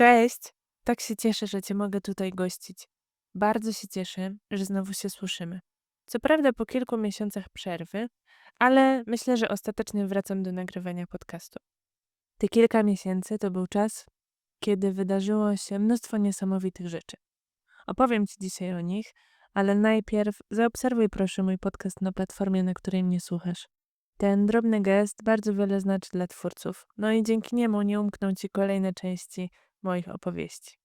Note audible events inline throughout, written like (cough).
Cześć! Tak się cieszę, że Cię mogę tutaj gościć. Bardzo się cieszę, że znowu się słyszymy. Co prawda po kilku miesiącach przerwy, ale myślę, że ostatecznie wracam do nagrywania podcastu. Te kilka miesięcy to był czas, kiedy wydarzyło się mnóstwo niesamowitych rzeczy. Opowiem Ci dzisiaj o nich, ale najpierw zaobserwuj proszę mój podcast na platformie, na której mnie słuchasz. Ten drobny gest bardzo wiele znaczy dla twórców, no i dzięki niemu nie umkną Ci kolejne części moich opowieści.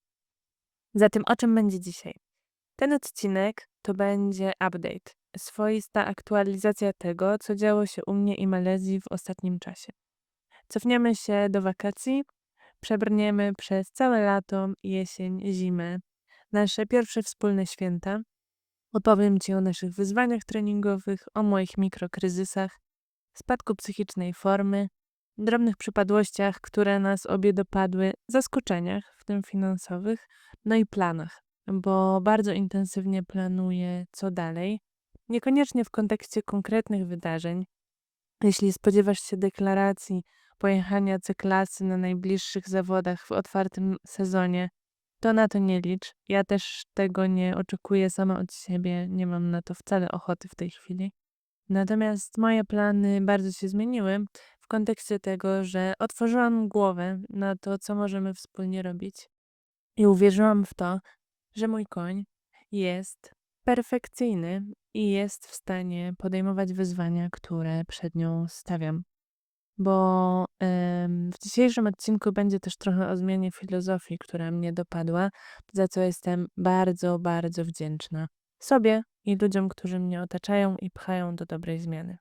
Zatem o czym będzie dzisiaj? Ten odcinek to będzie update, swoista aktualizacja tego, co działo się u mnie i Malezji w ostatnim czasie. Cofniemy się do wakacji, przebrniemy przez całe lato, jesień, zimę, nasze pierwsze wspólne święta. Opowiem Ci o naszych wyzwaniach treningowych, o moich mikrokryzysach, spadku psychicznej formy, drobnych przypadłościach, które nas obie dopadły, zaskoczeniach, w tym finansowych, no i planach, bo bardzo intensywnie planuję, co dalej. Niekoniecznie w kontekście konkretnych wydarzeń. Jeśli spodziewasz się deklaracji pojechania C-klasy na najbliższych zawodach w otwartym sezonie, to na to nie licz. Ja też tego nie oczekuję sama od siebie, nie mam na to wcale ochoty w tej chwili. Natomiast moje plany bardzo się zmieniły w kontekście tego, że otworzyłam głowę na to, co możemy wspólnie robić. I uwierzyłam w to, że mój koń jest perfekcyjny i jest w stanie podejmować wyzwania, które przed nią stawiam. Bo w dzisiejszym odcinku będzie też trochę o zmianie filozofii, która mnie dopadła, za co jestem bardzo, bardzo wdzięczna sobie i ludziom, którzy mnie otaczają i pchają do dobrej zmiany.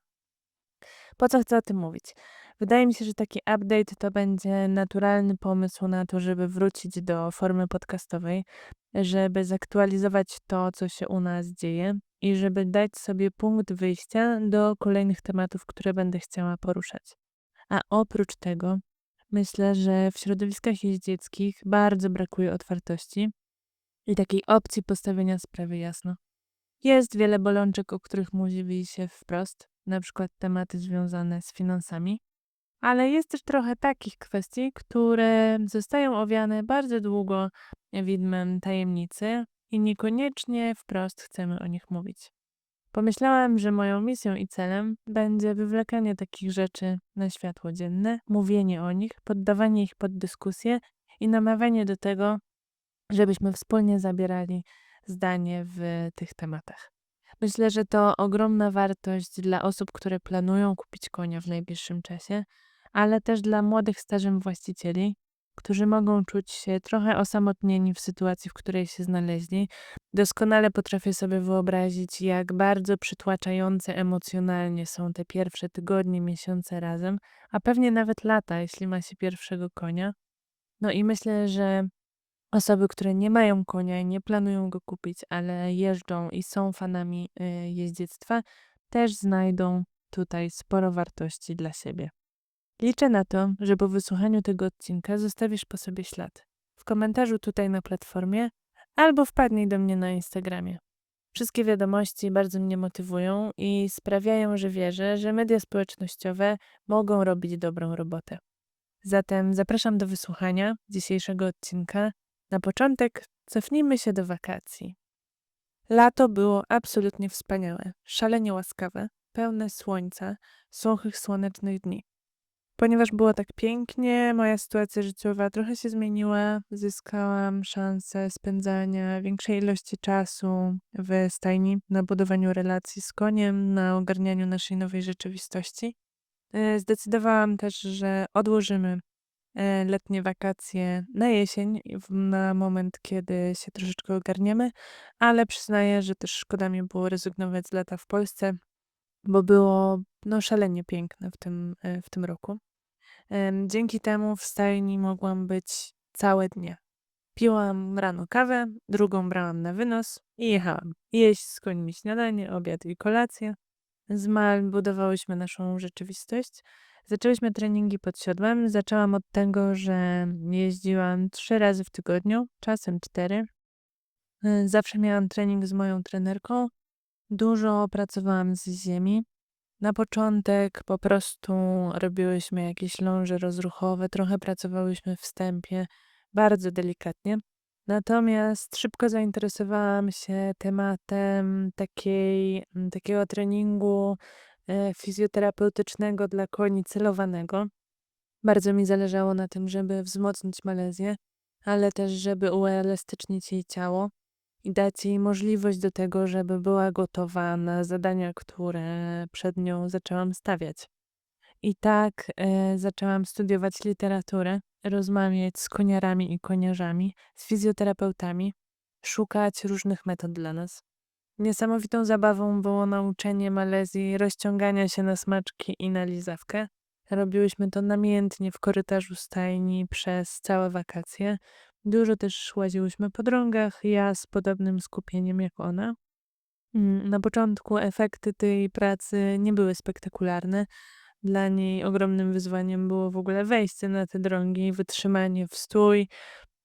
Po co chcę o tym mówić? Wydaje mi się, że taki update to będzie naturalny pomysł na to, żeby wrócić do formy podcastowej, żeby zaktualizować to, co się u nas dzieje i żeby dać sobie punkt wyjścia do kolejnych tematów, które będę chciała poruszać. A oprócz tego, myślę, że w środowiskach jeździeckich bardzo brakuje otwartości i takiej opcji postawienia sprawy jasno. Jest wiele bolączek, o których mówi się wprost, na przykład tematy związane z finansami, ale jest też trochę takich kwestii, które zostają owiane bardzo długo widmem tajemnicy i niekoniecznie wprost chcemy o nich mówić. Pomyślałam, że moją misją i celem będzie wywlekanie takich rzeczy na światło dzienne, mówienie o nich, poddawanie ich pod dyskusję i namawianie do tego, żebyśmy wspólnie zabierali zdanie w tych tematach. Myślę, że to ogromna wartość dla osób, które planują kupić konia w najbliższym czasie, ale też dla młodych stażem właścicieli, którzy mogą czuć się trochę osamotnieni w sytuacji, w której się znaleźli. Doskonale potrafię sobie wyobrazić, jak bardzo przytłaczające emocjonalnie są te pierwsze tygodnie, miesiące razem, a pewnie nawet lata, jeśli ma się pierwszego konia. No i myślę, że Osoby, które nie mają konia i nie planują go kupić, ale jeżdżą i są fanami y, jeździectwa, też znajdą tutaj sporo wartości dla siebie. Liczę na to, że po wysłuchaniu tego odcinka zostawisz po sobie ślad. W komentarzu tutaj na platformie albo wpadnij do mnie na Instagramie. Wszystkie wiadomości bardzo mnie motywują i sprawiają, że wierzę, że media społecznościowe mogą robić dobrą robotę. Zatem zapraszam do wysłuchania dzisiejszego odcinka na początek cofnijmy się do wakacji. Lato było absolutnie wspaniałe, szalenie łaskawe, pełne słońca, suchych, słonecznych dni. Ponieważ było tak pięknie, moja sytuacja życiowa trochę się zmieniła. Zyskałam szansę spędzania większej ilości czasu w stajni, na budowaniu relacji z koniem, na ogarnianiu naszej nowej rzeczywistości. E, zdecydowałam też, że odłożymy E, letnie wakacje na jesień, na moment, kiedy się troszeczkę ogarniemy, ale przyznaję, że też szkoda mi było rezygnować z lata w Polsce, bo było no, szalenie piękne w tym, e, w tym roku. Dzięki temu w stajni mogłam być całe dnie. Piłam rano kawę, drugą brałam na wynos i jechałam. Jeść z końmi śniadanie, obiad i kolację. Z Mal budowałyśmy naszą rzeczywistość. Zaczęłyśmy treningi pod siodłem. Zaczęłam od tego, że jeździłam trzy razy w tygodniu, czasem cztery. Y, zawsze miałam trening z moją trenerką. Dużo pracowałam z ziemi. Na początek po prostu robiłyśmy jakieś ląże rozruchowe, trochę pracowałyśmy wstępie, bardzo delikatnie. Natomiast szybko zainteresowałam się tematem takiej, mm, takiego treningu e, fizjoterapeutycznego dla koni celowanego. Bardzo mi zależało na tym, żeby wzmocnić Malezję, ale też żeby uelastycznić jej ciało i dać jej możliwość do tego, żeby była gotowa na zadania, które przed nią zaczęłam stawiać. I tak e, zaczęłam studiować literaturę, rozmawiać z koniarami i koniarzami, z fizjoterapeutami, szukać różnych metod dla nas. Niesamowitą zabawą było nauczenie Malezji rozciągania się na smaczki i na lizawkę. Robiłyśmy to namiętnie w korytarzu stajni przez całe wakacje. Dużo też łaziłyśmy po drągach, ja z podobnym skupieniem jak ona. Mm, Na początku efekty tej pracy nie były spektakularne. Dla niej ogromnym wyzwaniem było w ogóle wejście na te drągi, wytrzymanie w stój,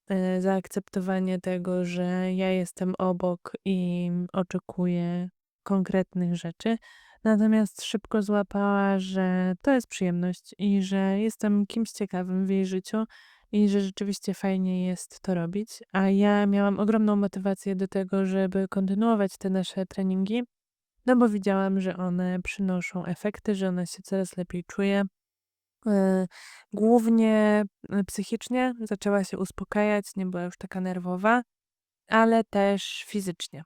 e, zaakceptowanie tego, że ja jestem obok i oczekuję konkretnych rzeczy. Natomiast szybko złapała, że to jest przyjemność i że jestem kimś ciekawym w jej życiu i że rzeczywiście fajnie jest to robić. A ja miałam ogromną motywację do tego, żeby kontynuować te nasze treningi, no bo widziałam, że one przynoszą efekty, że ona się coraz lepiej czuje. E, Głównie e, psychicznie zaczęła się uspokajać, nie była już taka nerwowa, ale też fizycznie.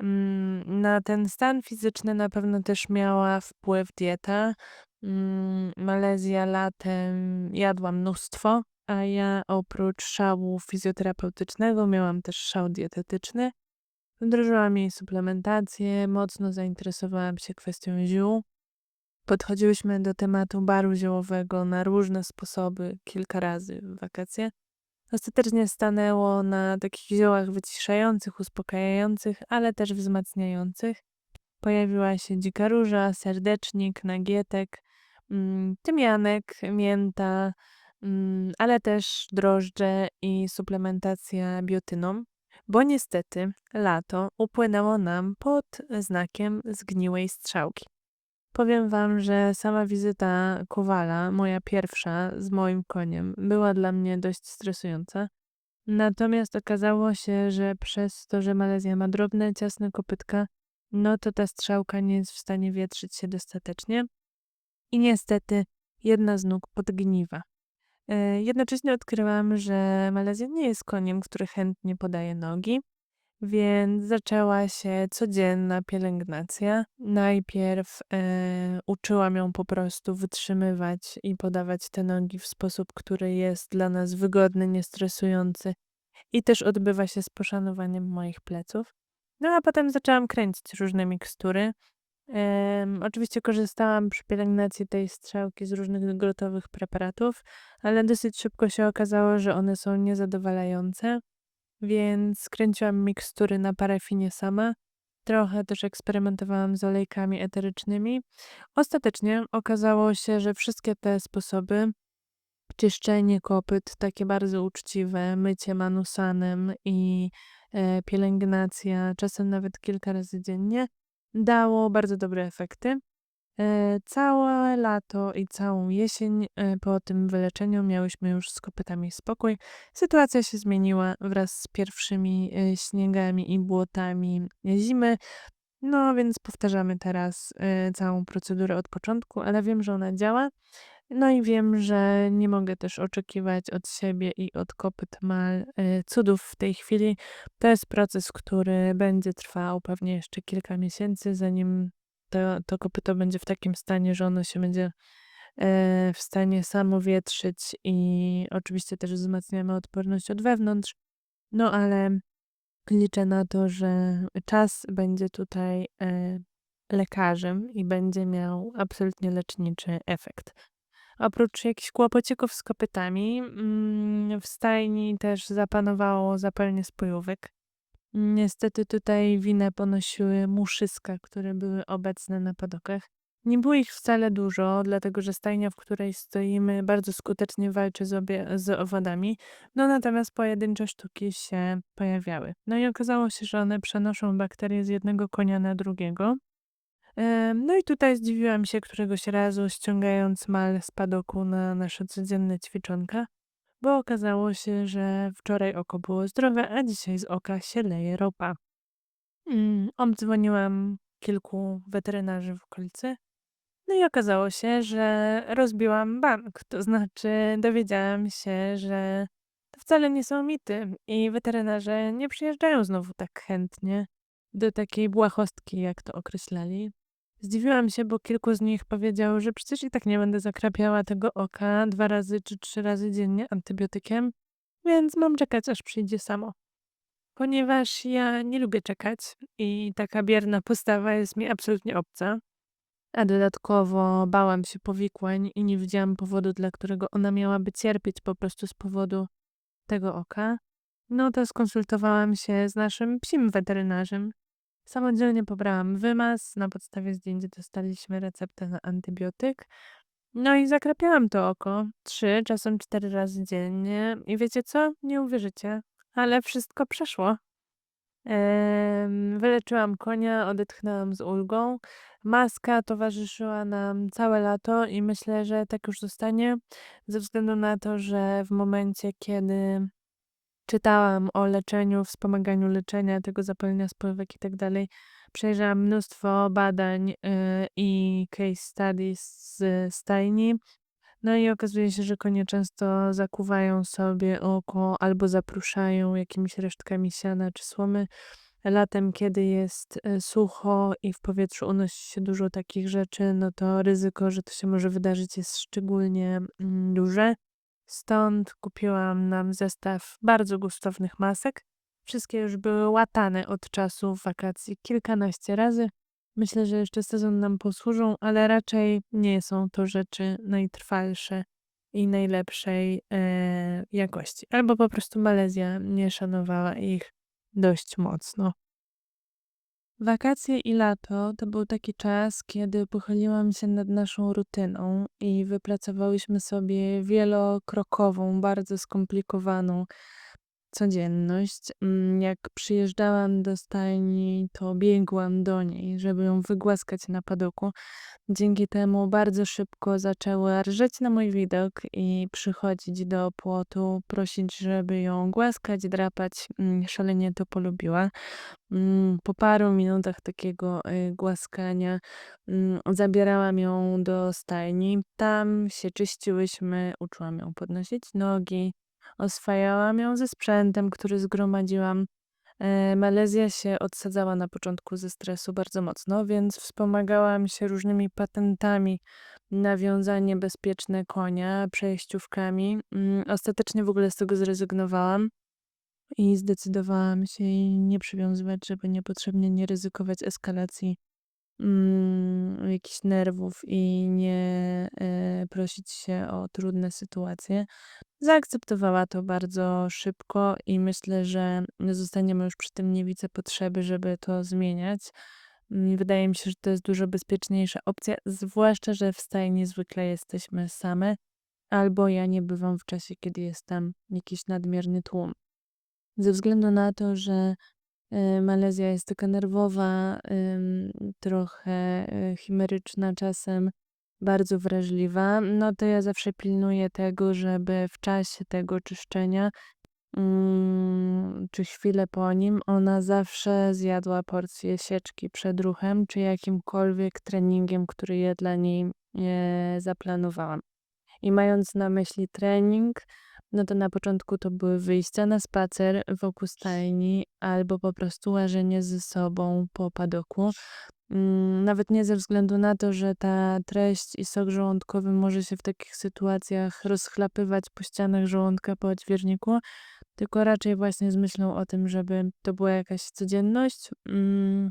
Mm, Na ten stan fizyczny na pewno też miała wpływ dieta. Mm, Malezja latem jadła mnóstwo, a ja oprócz szału fizjoterapeutycznego miałam też szał dietetyczny. Wdrożyłam jej suplementację, mocno zainteresowałam się kwestią ziół. Podchodziłyśmy do tematu baru ziołowego na różne sposoby kilka razy w wakacje. Ostatecznie stanęło na takich ziołach wyciszających, uspokajających, ale też wzmacniających. Pojawiła się dzika róża, serdecznik, nagietek, mm, tymianek, mięta, mm, ale też drożdże i suplementacja biotyną, bo niestety lato upłynęło nam pod znakiem zgniłej strzałki. Powiem wam, że sama wizyta Kowala, moja pierwsza z moim koniem, była dla mnie dość stresująca. Natomiast okazało się, że przez to, że Malezja ma drobne, ciasne kopytka, no to ta strzałka nie jest w stanie wietrzyć się dostatecznie. I niestety jedna z nóg podgniwa. E, Jednocześnie odkryłam, że Malezja nie jest koniem, który chętnie podaje nogi, więc zaczęła się codzienna pielęgnacja. Najpierw e, uczyłam ją po prostu wytrzymywać i podawać te nogi w sposób, który jest dla nas wygodny, niestresujący i też odbywa się z poszanowaniem moich pleców. No a potem zaczęłam kręcić różne mikstury. Em, oczywiście korzystałam przy pielęgnacji tej strzałki z różnych gotowych preparatów, ale dosyć szybko się okazało, że one są niezadowalające, więc skręciłam mikstury na parafinie sama. Trochę też eksperymentowałam z olejkami eterycznymi. Ostatecznie okazało się, że wszystkie te sposoby, czyszczenie kopyt, takie bardzo uczciwe, mycie manusanem i e, pielęgnacja, czasem nawet kilka razy dziennie, dało bardzo dobre efekty. E, Całe lato i całą jesień e, po tym wyleczeniu miałyśmy już z kopytami spokój. Sytuacja się zmieniła wraz z pierwszymi e, śniegami i błotami zimy. No więc powtarzamy teraz całą procedurę od początku, ale wiem, że ona działa. No i wiem, że nie mogę też oczekiwać od siebie i od kopyt mal e, cudów w tej chwili. To jest proces, który będzie trwał pewnie jeszcze kilka miesięcy, zanim to, to kopyto będzie w takim stanie, że ono się będzie e, w stanie samo wietrzyć i oczywiście też wzmacniamy odporność od wewnątrz. No ale liczę na to, że czas będzie tutaj e, lekarzem i będzie miał absolutnie leczniczy efekt. Oprócz jakichś kłopocików z kopytami, mm, w stajni też zapanowało zapalenie spojówek. Niestety tutaj winę ponosiły muszyska, które były obecne na padokach. Nie było ich wcale dużo, dlatego że stajnia, w której stoimy, bardzo skutecznie walczy z, obie, z owadami, no natomiast pojedyncze sztuki się pojawiały. No i okazało się, że one przenoszą bakterie z jednego konia na drugiego. No i tutaj zdziwiłam się któregoś razu, ściągając mal z padoku na nasze codzienne ćwiczonka, bo okazało się, że wczoraj oko było zdrowe, a dzisiaj z oka się leje ropa. Mm, obdzwoniłam kilku weterynarzy w okolicy, no i okazało się, że rozbiłam bank. To znaczy dowiedziałam się, że to wcale nie są mity i weterynarze nie przyjeżdżają znowu tak chętnie do takiej błahostki, jak to określali. Zdziwiłam się, bo kilku z nich powiedziało, że przecież i tak nie będę zakrapiała tego oka dwa razy czy trzy razy dziennie antybiotykiem, więc mam czekać, aż przyjdzie samo. Ponieważ ja nie lubię czekać i taka bierna postawa jest mi absolutnie obca, a dodatkowo bałam się powikłań i nie widziałam powodu, dla którego ona miałaby cierpieć po prostu z powodu tego oka, no to skonsultowałam się z naszym psim weterynarzem. Samodzielnie pobrałam wymaz, na podstawie zdjęć dostaliśmy receptę na antybiotyk. No i zakrapiałam to oko trzy, czasem cztery razy dziennie. I wiecie co? Nie uwierzycie, ale wszystko przeszło. Wyleczyłam konia, odetchnęłam z ulgą. Maska towarzyszyła nam całe lato i myślę, że tak już zostanie, ze względu na to, że w momencie, kiedy czytałam o leczeniu, wspomaganiu leczenia tego zapalenia spływek i tak dalej, przejrzałam mnóstwo badań y, i case studies z stajni. No i okazuje się, że konie często zakuwają sobie oko albo zapruszają jakimiś resztkami siana czy słomy. Latem, kiedy jest e, sucho i w powietrzu unosi się dużo takich rzeczy, no to ryzyko, że to się może wydarzyć, jest szczególnie mm, duże. Stąd kupiłam nam zestaw bardzo gustownych masek. Wszystkie już były łatane od czasu wakacji kilkanaście razy. Myślę, że jeszcze sezon nam posłużą, ale raczej nie są to rzeczy najtrwalsze i najlepszej e, jakości. Albo po prostu Malezja nie szanowała ich dość mocno. Wakacje i lato to był taki czas, kiedy pochyliłam się nad naszą rutyną i wypracowałyśmy sobie wielokrokową, bardzo skomplikowaną codzienność. Mm, Jak przyjeżdżałam do stajni, to biegłam do niej, żeby ją wygłaskać na padoku. Dzięki temu bardzo szybko zaczęła rżeć na mój widok i przychodzić do płotu, prosić, żeby ją głaskać, drapać. Mm, Szalenie to polubiła. Mm, Po paru minutach takiego y, głaskania zabierałam ją do stajni. Tam się czyściłyśmy, uczyłam ją podnosić nogi, oswajałam ją ze sprzętem, który zgromadziłam. E, Malezja się odsadzała na początku ze stresu bardzo mocno, więc wspomagałam się różnymi patentami na wiązanie bezpieczne konia, przejściówkami. Mm, Ostatecznie w ogóle z tego zrezygnowałam i zdecydowałam się nie przywiązywać, żeby niepotrzebnie nie ryzykować eskalacji mm, jakichś nerwów i nie e, prosić się o trudne sytuacje. Zaakceptowała to bardzo szybko i myślę, że zostaniemy już przy tym. Nie widzę potrzeby, żeby to zmieniać. Mm, Wydaje mi się, że to jest dużo bezpieczniejsza opcja, zwłaszcza, że w stajni zwykle jesteśmy same, albo ja nie bywam w czasie, kiedy jest tam jakiś nadmierny tłum. Ze względu na to, że y, Malezja jest taka nerwowa, trochę y, chimeryczna czasem, bardzo wrażliwa, no to ja zawsze pilnuję tego, żeby w czasie tego czyszczenia, mm, czy chwilę po nim, ona zawsze zjadła porcję sieczki przed ruchem, czy jakimkolwiek treningiem, który ja dla niej e, zaplanowałam. I mając na myśli trening, no to na początku to były wyjścia na spacer wokół stajni albo po prostu łażenie ze sobą po padoku. Mm, Nawet nie ze względu na to, że ta treść i sok żołądkowy może się w takich sytuacjach rozchlapywać po ścianach żołądka po odźwierniku, tylko raczej właśnie z myślą o tym, żeby to była jakaś codzienność, mm,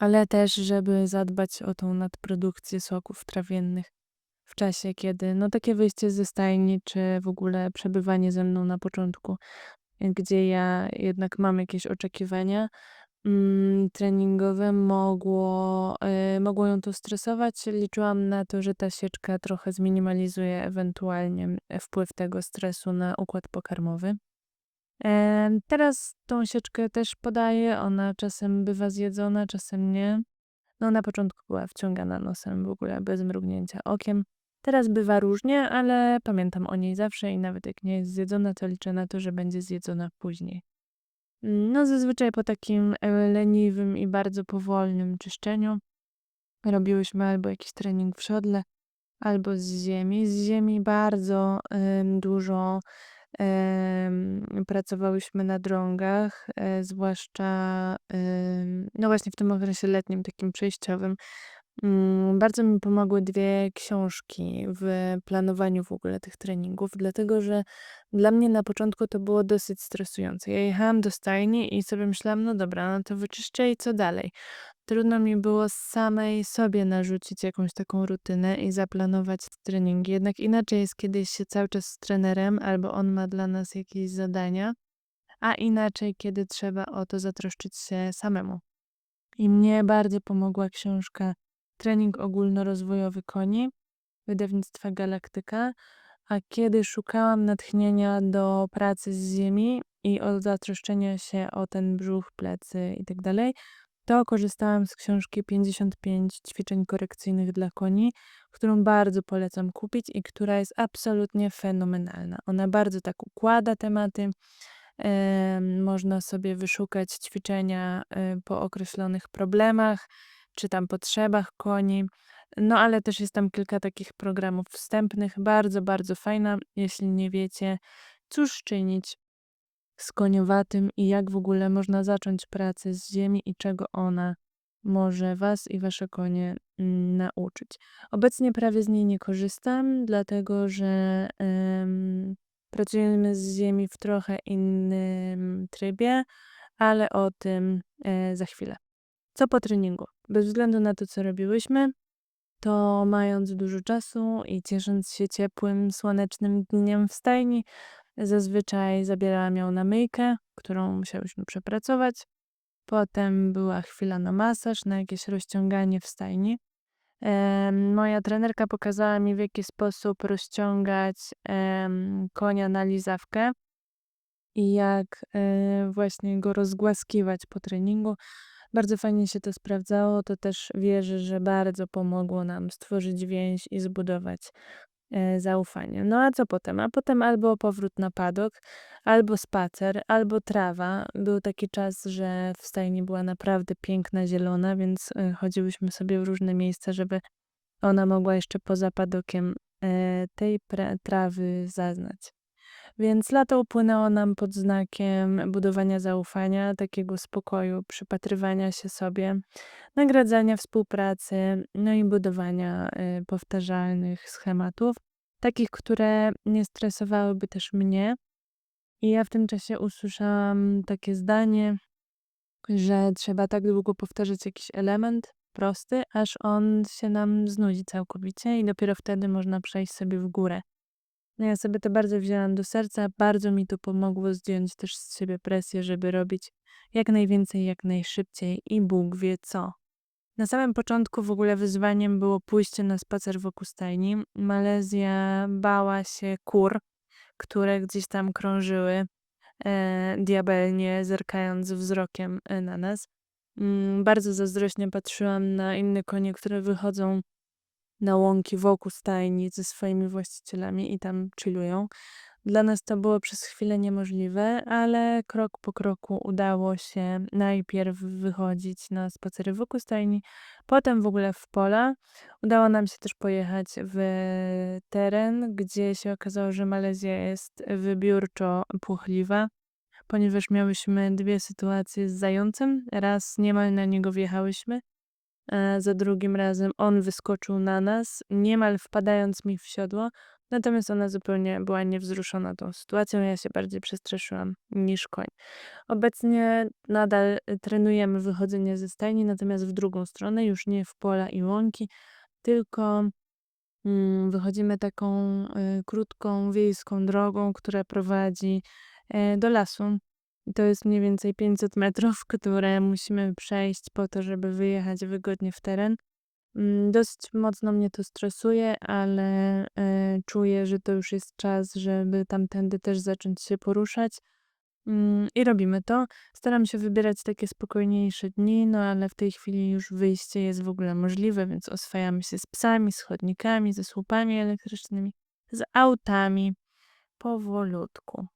ale też, żeby zadbać o tą nadprodukcję soków trawiennych w czasie, kiedy no takie wyjście ze stajni, czy w ogóle przebywanie ze mną na początku, gdzie ja jednak mam jakieś oczekiwania mm, treningowe, mogło, y, mogło ją to stresować. Liczyłam na to, że ta sieczka trochę zminimalizuje ewentualnie wpływ tego stresu na układ pokarmowy. E, Teraz tą sieczkę też podaję, ona czasem bywa zjedzona, czasem nie. No na początku była wciągana nosem w ogóle bez mrugnięcia okiem. Teraz bywa różnie, ale pamiętam o niej zawsze i nawet jak nie jest zjedzona, to liczę na to, że będzie zjedzona później. No, zazwyczaj po takim e, leniwym i bardzo powolnym czyszczeniu robiłyśmy albo jakiś trening w siodle, albo z ziemi. Z ziemi bardzo dużo pracowałyśmy na drągach, e, zwłaszcza no właśnie w tym okresie letnim, takim przejściowym. Mm, Bardzo mi pomogły dwie książki w planowaniu w ogóle tych treningów, dlatego że dla mnie na początku to było dosyć stresujące. Ja jechałam do stajni i sobie myślałam, no dobra, no to wyczyszczę i co dalej? Trudno mi było samej sobie narzucić jakąś taką rutynę i zaplanować treningi. Jednak inaczej jest, kiedy się cały czas z trenerem, albo on ma dla nas jakieś zadania, a inaczej, kiedy trzeba o to zatroszczyć się samemu. I mnie bardzo pomogła książka Trening ogólnorozwojowy koni wydawnictwa Galaktyka, a kiedy szukałam natchnienia do pracy z ziemi i o zatroszczenia się o ten brzuch, plecy i tak to korzystałam z książki 55 ćwiczeń korekcyjnych dla koni, którą bardzo polecam kupić i która jest absolutnie fenomenalna. Ona bardzo tak układa tematy. em, Można sobie wyszukać ćwiczenia y, po określonych problemach czy tam potrzebach koni. No ale też jest tam kilka takich programów wstępnych. Bardzo, bardzo fajna, jeśli nie wiecie, cóż czynić z koniowatym i jak w ogóle można zacząć pracę z ziemi i czego ona może Was i Wasze konie mm, nauczyć. Obecnie prawie z niej nie korzystam, dlatego że em, pracujemy z ziemi w trochę innym trybie, ale o tym e, za chwilę. Co po treningu? Bez względu na to, co robiłyśmy, to mając dużo czasu i ciesząc się ciepłym, słonecznym dniem w stajni, zazwyczaj zabierałam ją na myjkę, którą musiałyśmy przepracować. Potem była chwila na masaż, na jakieś rozciąganie w stajni. Moja trenerka pokazała mi, w jaki sposób rozciągać konia na lizawkę i jak e, właśnie go rozgłaskiwać po treningu. Bardzo fajnie się to sprawdzało. To też wierzę, że bardzo pomogło nam stworzyć więź i zbudować e, zaufanie. No a co potem? A potem albo powrót na padok, albo spacer, albo trawa. Był taki czas, że w stajni była naprawdę piękna, zielona, więc e, chodziłyśmy sobie w różne miejsca, żeby ona mogła jeszcze poza padokiem e, tej trawy zaznać. Więc lato upłynęło nam pod znakiem budowania zaufania, takiego spokoju, przypatrywania się sobie, nagradzania współpracy, no i budowania y, powtarzalnych schematów, takich, które nie stresowałyby też mnie. I ja w tym czasie usłyszałam takie zdanie, że trzeba tak długo powtarzać jakiś element prosty, aż on się nam znudzi całkowicie, i dopiero wtedy można przejść sobie w górę. No ja sobie to bardzo wzięłam do serca, bardzo mi to pomogło zdjąć też z siebie presję, żeby robić jak najwięcej, jak najszybciej i Bóg wie co. Na samym początku w ogóle wyzwaniem było pójście na spacer wokół stajni. Malezja bała się kur, które gdzieś tam krążyły e, diabelnie, zerkając wzrokiem e, na nas. Mm, bardzo zazdrośnie patrzyłam na inne konie, które wychodzą na łąki wokół stajni ze swoimi właścicielami i tam chillują. Dla nas to było przez chwilę niemożliwe, ale krok po kroku udało się najpierw wychodzić na spacery wokół stajni, potem w ogóle w pola. Udało nam się też pojechać w teren, gdzie się okazało, że Malezja jest wybiórczo płochliwa, ponieważ miałyśmy dwie sytuacje z zającem. Raz niemal na niego wjechałyśmy, za drugim razem on wyskoczył na nas, niemal wpadając mi w siodło, natomiast ona zupełnie była niewzruszona tą sytuacją. Ja się bardziej przestraszyłam niż koń. Obecnie nadal y, trenujemy wychodzenie ze stajni, natomiast w drugą stronę, już nie w pola i łąki, tylko mm, wychodzimy taką y, krótką wiejską drogą, która prowadzi e, do lasu. I to jest mniej więcej 500 metrów, (laughs) które musimy przejść po to, żeby wyjechać wygodnie w teren. Mm, Dosyć mocno mnie to stresuje, ale e, czuję, że to już jest czas, żeby tamtędy też zacząć się poruszać. Mm, I robimy to. Staram się wybierać takie spokojniejsze dni, no ale w tej chwili już wyjście jest w ogóle możliwe, więc oswajamy się z psami, z chodnikami, ze słupami elektrycznymi, z autami powolutku.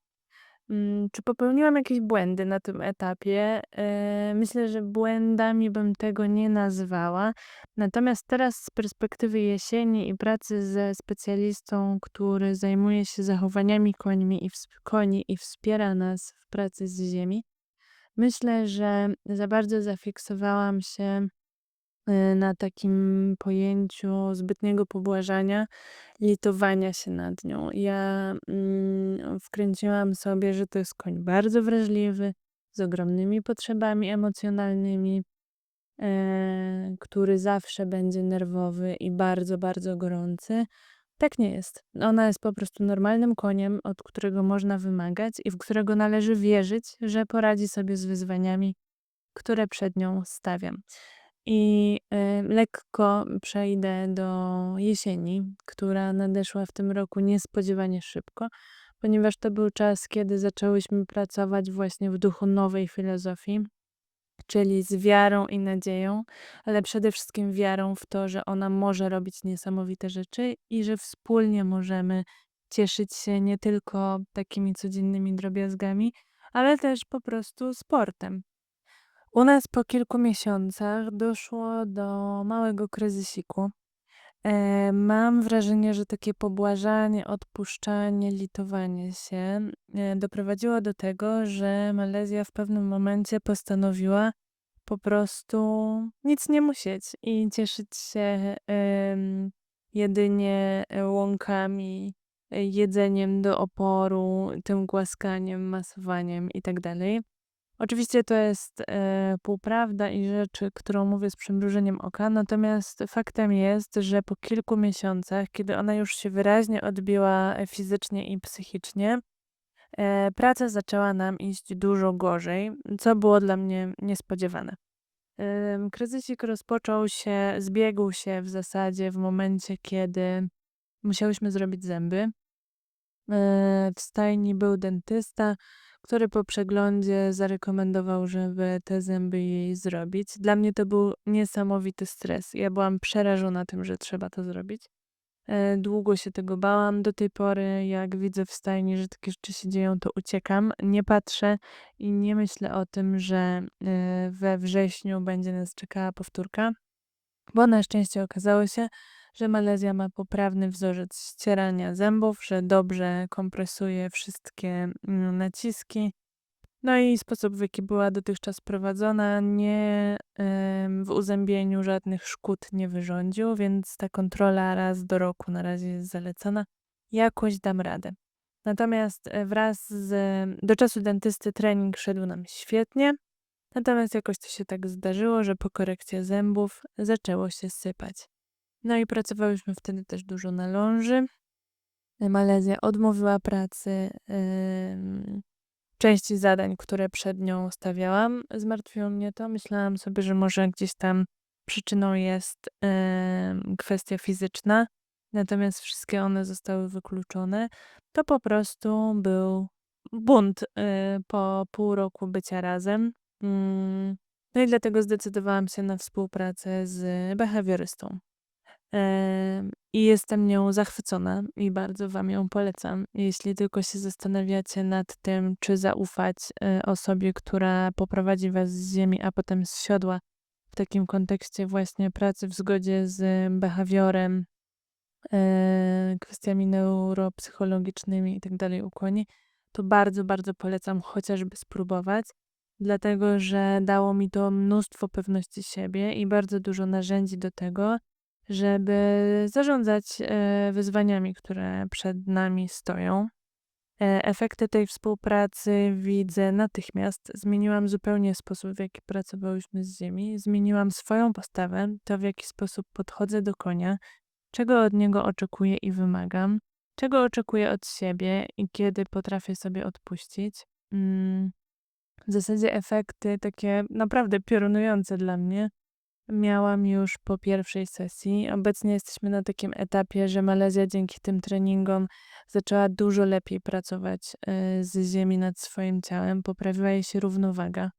Mm, czy popełniłam jakieś błędy na tym etapie? Eee, myślę, że błędami bym tego nie nazwała. Natomiast teraz z perspektywy jesieni i pracy ze specjalistą, który zajmuje się zachowaniami końmi i koni i wspiera nas w pracy z ziemi, myślę, że za bardzo zafiksowałam się y, na takim pojęciu zbytniego pobłażania, litowania się nad nią. Ja mm, wkręciłam sobie, że to jest koń bardzo wrażliwy, z ogromnymi potrzebami emocjonalnymi, e, który zawsze będzie nerwowy i bardzo, bardzo gorący. Tak nie jest. Ona jest po prostu normalnym koniem, od którego można wymagać i w którego należy wierzyć, że poradzi sobie z wyzwaniami, które przed nią stawiam. I y, lekko przejdę do jesieni, która nadeszła w tym roku niespodziewanie szybko, ponieważ to był czas, kiedy zaczęłyśmy pracować właśnie w duchu nowej filozofii, czyli z wiarą i nadzieją, ale przede wszystkim wiarą w to, że ona może robić niesamowite rzeczy i że wspólnie możemy cieszyć się nie tylko takimi codziennymi drobiazgami, ale też po prostu sportem. U nas po kilku miesiącach doszło do małego kryzysiku. E, mam wrażenie, że takie pobłażanie, odpuszczanie, litowanie się e, doprowadziło do tego, że Malezja w pewnym momencie postanowiła po prostu nic nie musieć i cieszyć się jedynie łąkami, e, jedzeniem do oporu, tym głaskaniem, masowaniem itd. Oczywiście to jest e, półprawda i rzecz, którą mówię z przymrużeniem oka, natomiast faktem jest, że po kilku miesiącach, kiedy ona już się wyraźnie odbiła e, fizycznie i psychicznie, e, praca zaczęła nam iść dużo gorzej, co było dla mnie niespodziewane. E, kryzysik rozpoczął się, zbiegł się w zasadzie w momencie, kiedy musiałyśmy zrobić zęby. E, w stajni był dentysta, który po przeglądzie zarekomendował, żeby te zęby jej zrobić. Dla mnie to był niesamowity stres. Ja byłam przerażona tym, że trzeba to zrobić. E, Długo się tego bałam. Do tej pory, jak widzę w stajni, że takie rzeczy się dzieją, to uciekam. Nie patrzę i nie myślę o tym, że e, we wrześniu będzie nas czekała powtórka, bo na szczęście okazało się, że Malezja ma poprawny wzorzec ścierania zębów, że dobrze kompresuje wszystkie mm, naciski. No i sposób, w jaki była dotychczas prowadzona, nie w uzębieniu żadnych szkód nie wyrządził, więc ta kontrola raz do roku na razie jest zalecana. Jakoś dam radę. Natomiast e, wraz z, do czasu dentysty trening szedł nam świetnie. Natomiast jakoś to się tak zdarzyło, że po korekcie zębów zaczęło się sypać. No i pracowałyśmy wtedy też dużo na ląży. Malezja odmówiła pracy. części zadań, które przed nią stawiałam, zmartwiło mnie to. Myślałam sobie, że może gdzieś tam przyczyną jest kwestia fizyczna, natomiast wszystkie one zostały wykluczone. To po prostu był bunt y, po pół roku bycia razem. Mm, No i dlatego zdecydowałam się na współpracę z behawiorystą. I jestem nią zachwycona i bardzo wam ją polecam. Jeśli tylko się zastanawiacie nad tym, czy zaufać, e, osobie, która poprowadzi was z ziemi, a potem z siodła, w takim kontekście właśnie pracy w zgodzie z behawiorem, e, kwestiami neuropsychologicznymi i tak dalej u koni, to bardzo, bardzo polecam chociażby spróbować, dlatego że dało mi to mnóstwo pewności siebie i bardzo dużo narzędzi do tego, żeby zarządzać e, wyzwaniami, które przed nami stoją. E, efekty tej współpracy widzę natychmiast. Zmieniłam zupełnie sposób, w jaki pracowałyśmy z ziemi. Zmieniłam swoją postawę, to w jaki sposób podchodzę do konia, czego od niego oczekuję i wymagam, czego oczekuję od siebie i kiedy potrafię sobie odpuścić. Mm, w zasadzie efekty takie naprawdę piorunujące dla mnie miałam już po pierwszej sesji. Obecnie jesteśmy na takim etapie, że Malezja dzięki tym treningom zaczęła dużo lepiej pracować e, z ziemi nad swoim ciałem, poprawiła jej się równowaga.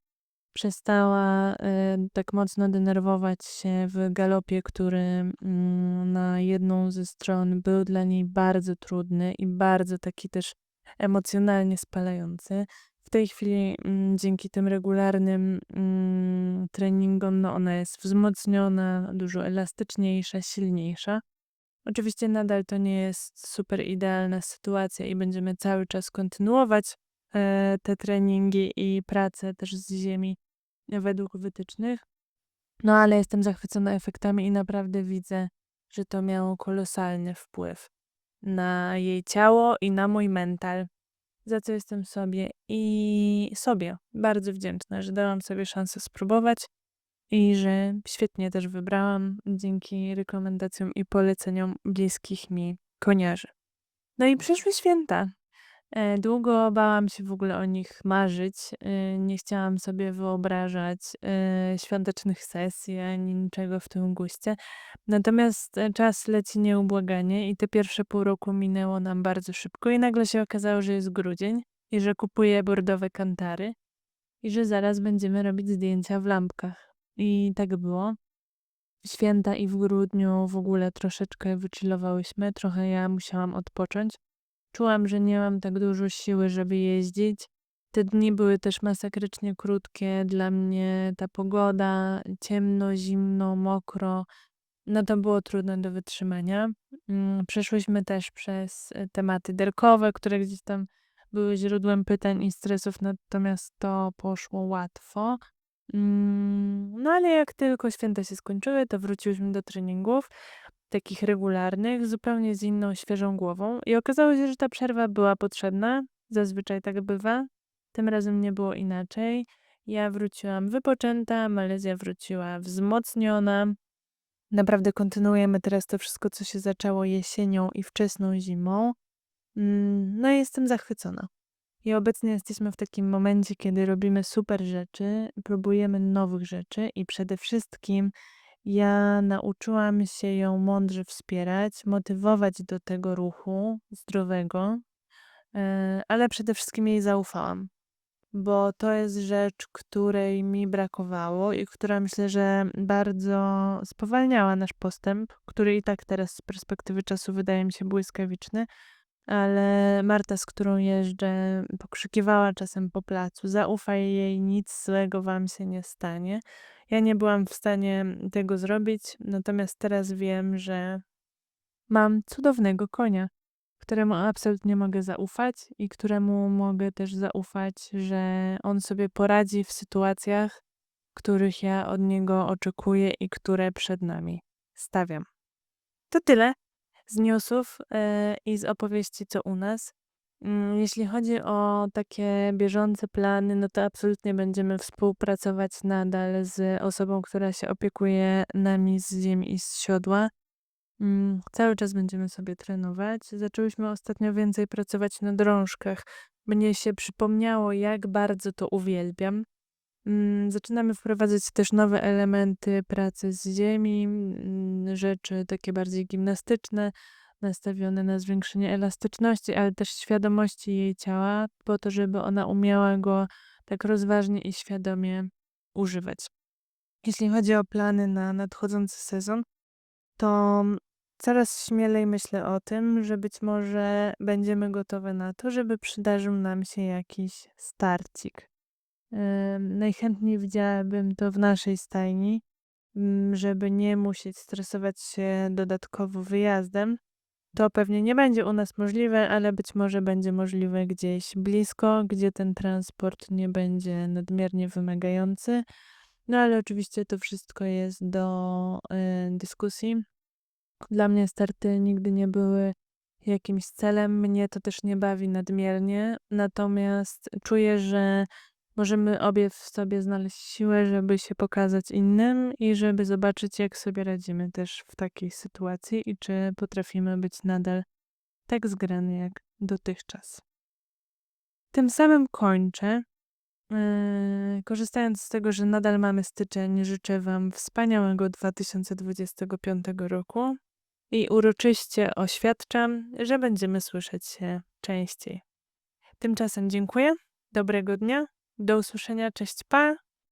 Przestała e, tak mocno denerwować się w galopie, który mm, na jedną ze stron był dla niej bardzo trudny i bardzo taki też emocjonalnie spalający. W tej chwili mm, dzięki tym regularnym mm, treningom, no ona jest wzmocniona, dużo elastyczniejsza, silniejsza. Oczywiście nadal to nie jest super idealna sytuacja i będziemy cały czas kontynuować e, te treningi i pracę też z ziemi według wytycznych. No ale jestem zachwycona efektami i naprawdę widzę, że to miało kolosalny wpływ na jej ciało i na mój mental za co jestem sobie i sobie bardzo wdzięczna, że dałam sobie szansę spróbować i że świetnie też wybrałam dzięki rekomendacjom i poleceniom bliskich mi koniarzy. No i przyszły święta. E, długo bałam się w ogóle o nich marzyć. E, nie chciałam sobie wyobrażać e, świątecznych sesji ani niczego w tym guście. Natomiast czas leci nieubłaganie i te pierwsze pół roku minęło nam bardzo szybko i nagle się okazało, że jest grudzień i że kupuję bordowe kantary i że zaraz będziemy robić zdjęcia w lampkach. I tak było. Święta i w grudniu w ogóle troszeczkę wychillowałyśmy, trochę ja musiałam odpocząć. Czułam, że nie mam tak dużo siły, żeby jeździć. Te dni były też masakrycznie krótkie. Dla mnie ta pogoda, ciemno, zimno, mokro, no to było trudne do wytrzymania. Mm, przeszłyśmy też przez e, tematy derkowe, które gdzieś tam były źródłem pytań i stresów, natomiast to poszło łatwo. Mm, no ale jak tylko święta się skończyły, to wróciłyśmy do treningów takich regularnych, zupełnie z inną, świeżą głową. I okazało się, że ta przerwa była potrzebna. Zazwyczaj tak bywa. Tym razem nie było inaczej. Ja wróciłam wypoczęta, Malezja wróciła wzmocniona. Naprawdę kontynuujemy teraz to wszystko, co się zaczęło jesienią i wczesną zimą. Mm, no i jestem zachwycona. I obecnie jesteśmy w takim momencie, kiedy robimy super rzeczy, próbujemy nowych rzeczy i przede wszystkim ja nauczyłam się ją mądrze wspierać, motywować do tego ruchu zdrowego, e, ale przede wszystkim jej zaufałam, bo to jest rzecz, której mi brakowało i która myślę, że bardzo spowalniała nasz postęp, który i tak teraz z perspektywy czasu wydaje mi się błyskawiczny. Ale Marta, z którą jeżdżę, pokrzykiwała czasem po placu: Zaufaj jej, nic złego wam się nie stanie. Ja nie byłam w stanie tego zrobić, natomiast teraz wiem, że mam cudownego konia, któremu absolutnie mogę zaufać i któremu mogę też zaufać, że on sobie poradzi w sytuacjach, których ja od niego oczekuję i które przed nami stawiam. To tyle z newsów e, i z opowieści, co u nas. Mm, jeśli chodzi o takie bieżące plany, no to absolutnie będziemy współpracować nadal z osobą, która się opiekuje nami z ziemi i z siodła. Mm, cały czas będziemy sobie trenować. Zaczęłyśmy ostatnio więcej pracować na drążkach. Mnie się przypomniało, jak bardzo to uwielbiam. Mm, zaczynamy wprowadzać też nowe elementy pracy z ziemi, rzeczy takie bardziej gimnastyczne nastawione na zwiększenie elastyczności, ale też świadomości jej ciała, po to, żeby ona umiała go tak rozważnie i świadomie używać. Jeśli chodzi o plany na nadchodzący sezon, to coraz śmielej myślę o tym, że być może będziemy gotowe na to, żeby przydarzył nam się jakiś starcik. Najchętniej widziałabym to w naszej stajni, żeby nie musieć stresować się dodatkowo wyjazdem, to pewnie nie będzie u nas możliwe, ale być może będzie możliwe gdzieś blisko, gdzie ten transport nie będzie nadmiernie wymagający. No ale oczywiście to wszystko jest do y, dyskusji. Dla mnie starty nigdy nie były jakimś celem, mnie to też nie bawi nadmiernie, natomiast czuję, że Możemy obie w sobie znaleźć siłę, żeby się pokazać innym i żeby zobaczyć, jak sobie radzimy też w takiej sytuacji i czy potrafimy być nadal tak zgrany jak dotychczas. Tym samym kończę. Yy, korzystając z tego, że nadal mamy styczeń, życzę Wam wspaniałego 2025 roku i uroczyście oświadczam, że będziemy słyszeć się częściej. Tymczasem dziękuję, dobrego dnia, do usłyszenia, cześć, pa!